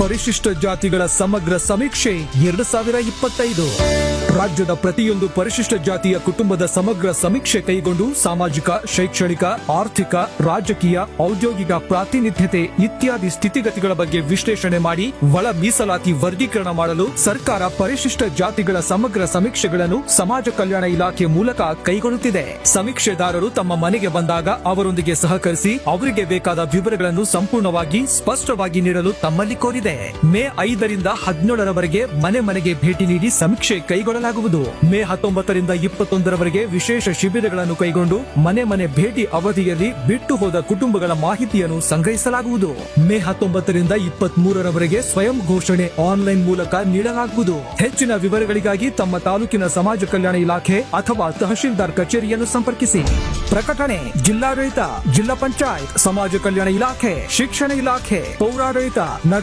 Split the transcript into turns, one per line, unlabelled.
ಪರಿಶಿಷ್ಟ ಜಾತಿಗಳ ಸಮಗ್ರ ಸಮೀಕ್ಷೆ ಎರಡು ಸಾವಿರ ಇಪ್ಪತ್ತೈದು. ರಾಜ್ಯದ ಪ್ರತಿಯೊಂದು ಪರಿಶಿಷ್ಟ ಜಾತಿಯ ಕುಟುಂಬದ ಸಮಗ್ರ ಸಮೀಕ್ಷೆ ಕೈಗೊಂಡು ಸಾಮಾಜಿಕ, ಶೈಕ್ಷಣಿಕ, ಆರ್ಥಿಕ, ರಾಜಕೀಯ, ಔದ್ಯೋಗಿಕ ಪ್ರಾತಿನಿಧ್ಯತೆ ಇತ್ಯಾದಿ ಸ್ಥಿತಿಗತಿಗಳ ಬಗ್ಗೆ ವಿಶ್ಲೇಷಣೆ ಮಾಡಿ ಒಳ ಮೀಸಲಾತಿ ವರ್ಗೀಕರಣ ಮಾಡಲು ಸರ್ಕಾರ ಪರಿಶಿಷ್ಟ ಜಾತಿಗಳ ಸಮಗ್ರ ಸಮೀಕ್ಷೆಗಳನ್ನು ಸಮಾಜ ಕಲ್ಯಾಣ ಇಲಾಖೆ ಮೂಲಕ ಕೈಗೊಳ್ಳುತ್ತಿದೆ. ಸಮೀಕ್ಷೆದಾರರು ತಮ್ಮ ಮನೆಗೆ ಬಂದಾಗ ಅವರೊಂದಿಗೆ ಸಹಕರಿಸಿ ಅವರಿಗೆ ಬೇಕಾದ ವಿವರಗಳನ್ನು ಸಂಪೂರ್ಣವಾಗಿ ಸ್ಪಷ್ಟವಾಗಿ ನೀಡಲು ತಮ್ಮಲ್ಲಿ ಕೋರಿದೆ. ಮೇ ಐದರಿಂದ ಹದಿನೇಳರವರೆಗೆ ಮನೆ ಮನೆಗೆ ಭೇಟಿ ನೀಡಿ ಸಮೀಕ್ಷೆ ಕೈಗೊಳ್ಳಲಾಗುವುದು ಮೇ ಹತ್ತೊಂಬತ್ತರಿಂದ ಇಪ್ಪತ್ತೊಂದರವರೆಗೆ ವಿಶೇಷ ಶಿಬಿರಗಳನ್ನು ಕೈಗೊಂಡು ಮನೆ ಮನೆ ಭೇಟಿ ಅವಧಿಯಲ್ಲಿ ಬಿಟ್ಟು ಹೋದ ಕುಟುಂಬಗಳ ಮಾಹಿತಿಯನ್ನು ಸಂಗ್ರಹಿಸಲಾಗುವುದು. ಮೇ ಹತ್ತೊಂಬತ್ತರಿಂದ ಇಪ್ಪತ್ತ್ ಮೂರರವರೆಗೆ ಸ್ವಯಂ ಘೋಷಣೆ ಆನ್ಲೈನ್ ಮೂಲಕ ನೀಡಲಾಗುವುದು. ಹೆಚ್ಚಿನ ವಿವರಗಳಿಗಾಗಿ ತಮ್ಮ ತಾಲೂಕಿನ ಸಮಾಜ ಕಲ್ಯಾಣ ಇಲಾಖೆ ಅಥವಾ ತಹಶೀಲ್ದಾರ್ ಕಚೇರಿಯನ್ನು ಸಂಪರ್ಕಿಸಿ. ಪ್ರಕಟಣೆ, ಜಿಲ್ಲಾಡಳಿತ, ಜಿಲ್ಲಾ ಪಂಚಾಯತ್, ಸಮಾಜ ಕಲ್ಯಾಣ ಇಲಾಖೆ, ಶಿಕ್ಷಣ ಇಲಾಖೆ, ಪೌರಾಡಳಿತ, ನಗರ